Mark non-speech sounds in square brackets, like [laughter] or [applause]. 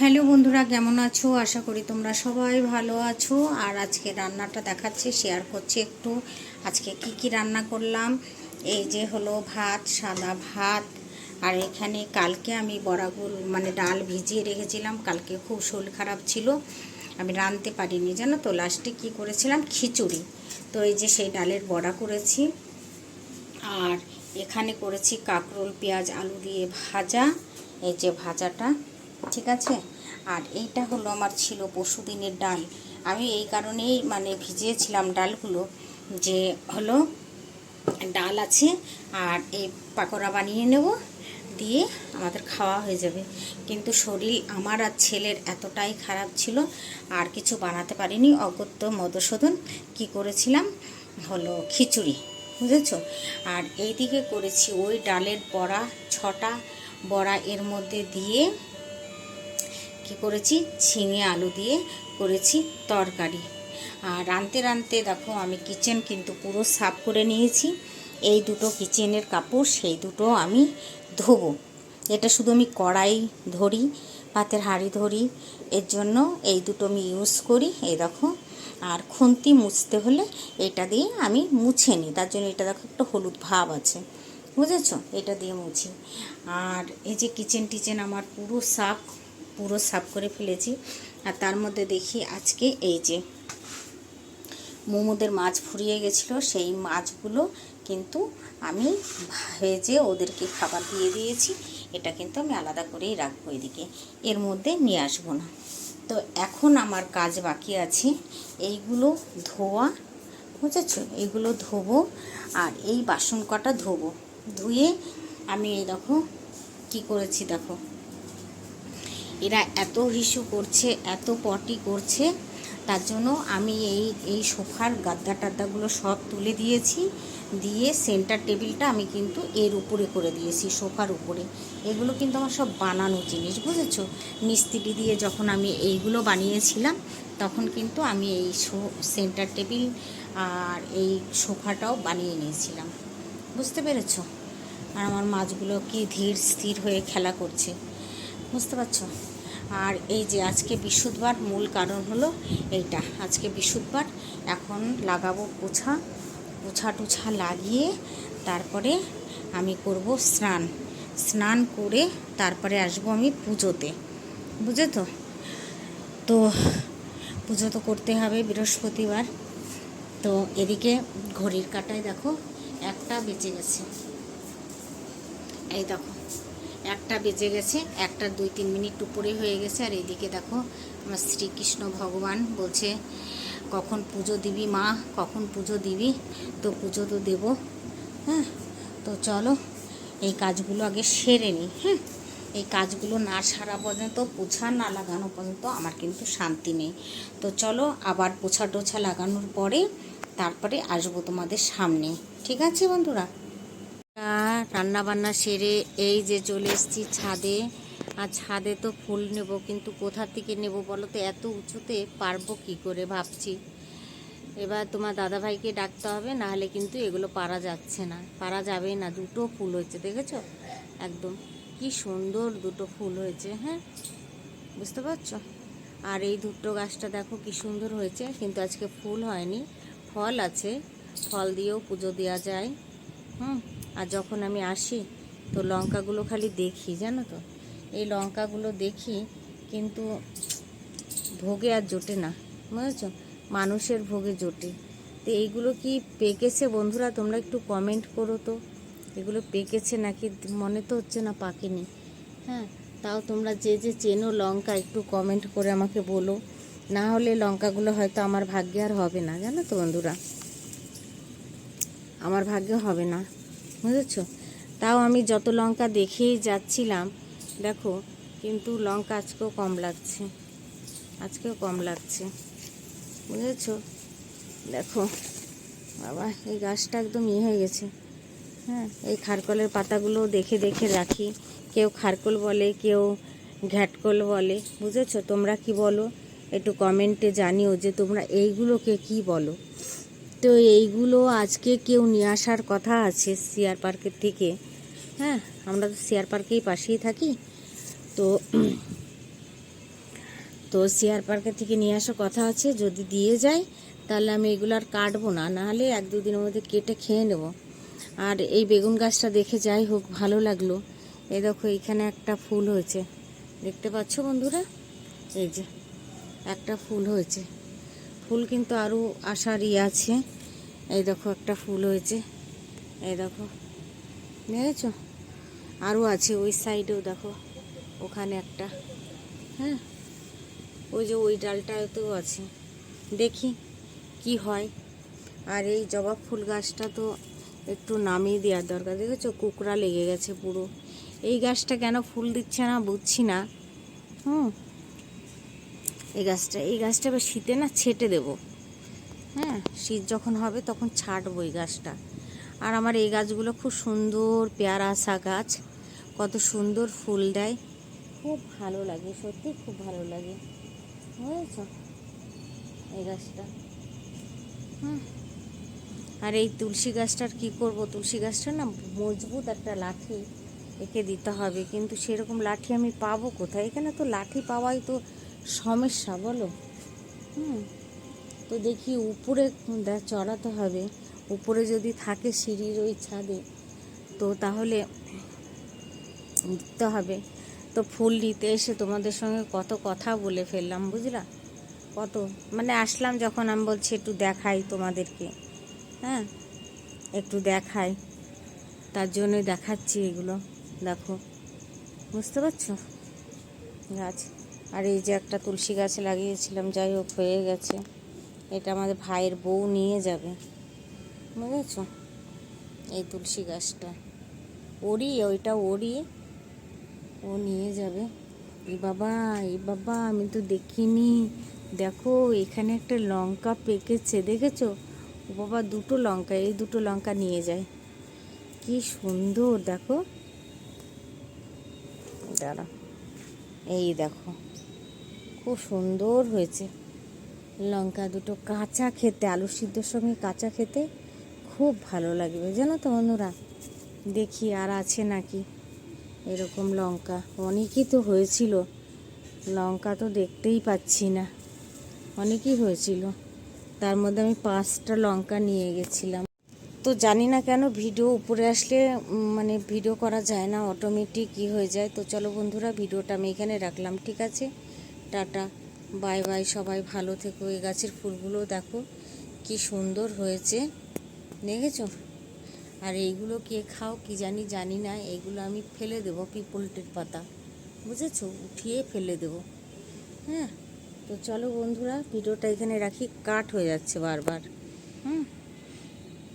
Hello বন্ধুরা, কেমন আছো? আশা করি তোমরা সবাই ভালো আছো। আর আজকে রান্নাটা দেখাচ্ছি শেয়ার করছি একটু। আজকে কি কি রান্না করলাম? এই যে হলো ভাত, সাদা ভাত। আর এখানে কালকে আমি বড়াগুল মানে ডাল ভিজিয়ে রেখেছিলাম। কালকে খুব শরীর খারাপ ছিল, আমি রাঁধতে পারিনি। জানো তো লাস্টে কি করেছিলাম? খিচুড়ি। তো এই যে সেই ডালের বড়া করেছি। আর এখানে করেছি কাঁকরোল, পেঁয়াজ, আলু দিয়ে ভাজা। এই যে ভাজাটা। ঠিক আছে? আর এইটা হলো আমার ছিল পরশু দিনের ডাল। আমি এই কারণেই মানে ভিজিয়েছিলাম ডালগুলো যে হলো ডাল আছে, আর এই পাকোড়া বানিয়ে নেব, দিয়ে আমাদের খাওয়া হয়ে যাবে। কিন্তু শরীর আমার আর ছেলের এতটাই খারাপ ছিল, আর কিছু বানাতে পারিনি। অগত্য মধুসূদন কি করেছিলাম? হলো খিচুড়ি, বুঝেছ? আর এইদিকে করেছি ওই ডালের বড়া, ছটা বড়া এর মধ্যে দিয়ে কি করেছি? ঝিঙে আলু দিয়ে করেছি তরকারি। আর রাঁধতে রাঁধতে দেখো আমি কিচেন কিন্তু পুরো সাফ করে নিয়েছি। এই দুটো কিচেনের কাপড়, সেই দুটো আমি ধোবো। এটা শুধু আমি কড়াই ধরি, পাতের হাঁড়ি ধরি, এর জন্য এই দুটো আমি ইউজ করি, এই দেখো। আর খুন্তি মুছতে হলে এটা দিয়ে আমি মুছে নিই। তার জন্য এটা দেখো একটা হলুদ ভাব আছে। বুঝেছ? এটা দিয়ে মুছি। আর এই যে কিচেন টিচেন আমার পুরো সাফ পুরো সাফ করে ফেলেছি। আর তার মধ্যে দেখি আজকে এই যে মোমোদের মাছ ফুরিয়ে গেছিল, সেই মাছগুলো কিন্তু আমি ভেজে ওদেরকে খাবার দিয়ে দিয়েছি। এটা কিন্তু আমি আলাদা করেই রাখব এদিকে। এর মধ্যে নিয়ে আসব না। তো এখন আমার কাজ বাকি আছে। এইগুলো ধোয়া, বুঝেছ? এইগুলো ধোবো আর এই বাসন কটা ধোবো। ধুয়ে আমি এই দেখো কী করেছি দেখো। এরা এত হিসু করছে, এত পটি করছে, তার জন্য আমি এই এই সোফার গাদ্দা টাদ্দাগুলো সব তুলে দিয়েছি, দিয়ে সেন্টার টেবিলটা আমি কিন্তু এর উপরে করে দিয়েছি, সোফার উপরে। এগুলো কিন্তু আমার সব বানানো জিনিস, বুঝেছ? মিস্ত্রি দিয়ে যখন আমি এইগুলো বানিয়েছিলাম, তখন কিন্তু আমি এই সেন্টার টেবিল আর এই সোফাটাও বানিয়ে নিয়েছিলাম। বুঝতে পেরেছ? আর আমার মাছগুলো কি ধীর স্থির হয়ে খেলা করছে। বুঝতে পারছ? আর এই যে আজকে বিশুদ্ধবার মূল কারণ হলো এইটা। আজকে বিশুদ্ধবার, এখন লাগাবো পোছা। পোছা টুছা লাগিয়ে তারপরে আমি করব স্নান। স্নান করে তারপরে আসব আমি পুজোতে। বুঝে তো? তো পুজো তো করতে হবে বৃহস্পতিবার। তো এদিকে ঘড়ির কাটায় দেখো, একটা বেঁচে গেছে। এই দেখো একটা বেজে গেছে, একটা দুই তিন মিনিট উপরে হয়ে গেছে। আর এদিকে দেখো আমার শ্রীকৃষ্ণ ভগবান বলছে, কখন পুজো দিবি মা? কখন পুজো দিবি? তো পুজো তো দেব। হ্যাঁ তো চলো এই কাজগুলো আগে সেরে নিই। হ্যাঁ এই কাজগুলো না সারা পর্যন্ত, পোছা না লাগানো পর্যন্ত আমার কিন্তু শান্তি নেই। তো চলো আবার পোছা টোছা লাগানোর পরে তারপরে আসব তোমাদের সামনে। ঠিক আছে বন্ধুরা? রান্না বান্না সেরে এই যে চলে এসেছি ছাদে। আর ছাদে তো ফুল নেব, কিন্তু কোথা থেকে নেব বলো তো? এত উঁচুতে পারব কি করে ভাবছি। এবার তোমার দাদাভাইকে ডাকতে হবে, নাহলে কিন্তু এগুলো পারা যাচ্ছে না। পারা যাবে না, দুটো ফুল হয়েছে, দেখেছ? একদম। কি সুন্দর দুটো ফুল হয়েছে হ্যাঁ? বুঝতে পারছ? আর এই দুটো গাছটা দেখো কি সুন্দর হয়েছে, কিন্তু আজকে ফুল হয়নি। ফল আছে, ফল দিয়েও পুজো দেওয়া যায়। হুম? আর যখন আমি আসি, তো লঙ্কাগুলো খালি দেখি, জানো তো? এই লঙ্কাগুলো দেখি কিন্তু ভোগে আর জোটে না, বুঝেছ? মানুষের ভোগে জোটে। তো এইগুলো কি পেকেছে বন্ধুরা? তোমরা একটু কমেন্ট করো তো। এগুলো পেকেছে নাকি? মনে তো হচ্ছে না পাকেনি। হ্যাঁ তাও তোমরা যে যে চেনো লঙ্কা, একটু কমেন্ট করে আমাকে বলো। না হলে লঙ্কাগুলো হয়তো আমার ভাগ্যে আর হবে না, জানো তো বন্ধুরা? আমার ভাগ্যে হবে না। বুঝেছ? তাও আমি যত লঙ্কা দেখেই যাচ্ছিলাম, দেখো, কিন্তু লঙ্কা আজকেও কম লাগছে। আজকেও কম লাগছে। বুঝেছ? দেখো, বাবা, এই গাছটা একদম ইয়ে হয়ে গেছে। হ্যাঁ এই খারকলের পাতাগুলো দেখে দেখে রাখি। কেউ খারকল বলে, কেউ ঘ্যাটকল বলে। বুঝেছ? তোমরা কি বলো? একটু কমেন্টে জানিও যে তোমরা এইগুলোকে কি বলো? তো এইগুলো আজকে কেউ নিয়ে আসার কথা আছে সিয়ার পার্কের থেকে। হ্যাঁ আমরা তো সিয়ার পার্কেই পাশেই থাকি। তো [clears throat] তো শেয়ার পার্কের থেকে নিয়ে আসার কথা আছে, যদি দিয়ে যায়, তাহলে আমি এগুলো আর কাটবো না, নাহলে এক দুদিনের মধ্যে কেটে খেয়ে নেব। আর এই বেগুন গাছটা দেখে যাই হোক, ভালো লাগল। এ দেখো এখানে একটা ফুল হয়েছে। দেখতে পাচ্ছ বন্ধুরা? এই যে, একটা ফুল হয়েছে। ফুল কিন্তু আরও আসার ইয়ে আছে। এই দেখো, একটা ফুল হয়েছে। এই দেখো, দেখেছ? আরও আছে ওই সাইডেও দেখো, ওখানে একটা। হ্যাঁ ওই যে ওই ডালটাতেও আছে। দেখি কি হয়। আর এই জবা ফুল গাছটা তো একটু নামিয়ে দেওয়ার দরকার। দেখেছ? কুকড়া লেগে গেছে পুরো। এই গাছটা কেন ফুল দিচ্ছে না বুঝছি না। হুম এই গাছটা এই গাছটা এবার শীতে না ছেটে দেব। হ্যাঁ শীত যখন হবে তখন ছাটবো এই গাছটা। আর আমার এই গাছগুলো খুব সুন্দর পেয়ারা আসা গাছ, কত সুন্দর ফুল দেয়। খুব ভালো লাগে, সত্যি খুব ভালো লাগে। বুঝেছ? এই গাছটা। হুম। আর এই তুলসী গাছটার কি করব? তুলসী গাছটা না মজবুত একটা লাঠি একে দিতে হবে। কিন্তু সেরকম লাঠি আমি পাবো কোথায়? এখানে তো লাঠি পাওয়াই তো সমস্যা বলো? হুম। তো দেখি উপরে চড়াতে হবে। উপরে যদি থাকে সিঁড়ির ওই ছাদে, তো তাহলে দিতে হবে। তো ফুল নিতে এসে তোমাদের সঙ্গে কত কথা বলে ফেললাম, বুঝলা? কত? মানে আসলাম যখন আমি বলছি, একটু দেখাই তোমাদেরকে। হ্যাঁ? একটু দেখাই। তার জন্যই দেখাচ্ছি এগুলো। দেখো। বুঝতে পারছ? গাছ। আর এই যে একটা তুলসী গাছ লাগিয়েছিলাম, যাই হোক, হয়ে গেছে। এটা আমাদের ভাইয়ের বউ নিয়ে যাবে। বুঝেছ? এই তুলসী গাছটা। ওরই, ওইটা ওরই। ও নিয়ে যাবে। এ বাবা এ বাবা, আমি তো দেখিনি। দেখো, এখানে একটা লঙ্কা পেকেছে, দেখেছ? ও বাবা, দুটো লঙ্কা, এই দুটো লঙ্কা নিয়ে যায়। কি সুন্দর, দেখো। দাঁড়া। এই দেখো, খুব সুন্দর হয়েছে। লঙ্কা দুটো কাঁচা খেতে আলু সিদ্ধর সঙ্গে কাঁচা খেতে খুব ভালো লাগবে। জানো তো বন্ধুরা, দেখি আর আছে নাকি এরকম লঙ্কা। অনেকই তো হয়েছিল, লঙ্কা তো দেখতেই পাচ্ছি না। অনেকই হয়েছিল। তার মধ্যে আমি পাঁচটা লঙ্কা নিয়ে গেছিলাম। তো জানি না কেন ভিডিও উপরে আসলে মানে ভিডিও করা যায় না অটোমেটিক কী হয়ে যায়। তো চলো বন্ধুরা, ভিডিওটা আমি এখানে রাখলাম, ঠিক আছে? টাটা, বাই বাই, সবাই ভালো থেকো। এই গাছের ফুলগুলো দেখো, কি সুন্দর হয়েছে। দেখেছ? আর এইগুলো কে খাও কি জানি জানি না। এইগুলো আমি ফেলে দেবো পিপলটির পাতা, বুঝেছ? উঠিয়ে ফেলে দেবো। হ্যাঁ? তো চলো বন্ধুরা, ভিডিওটা এখানে রাখি কাট হয়ে যাচ্ছে বারবার।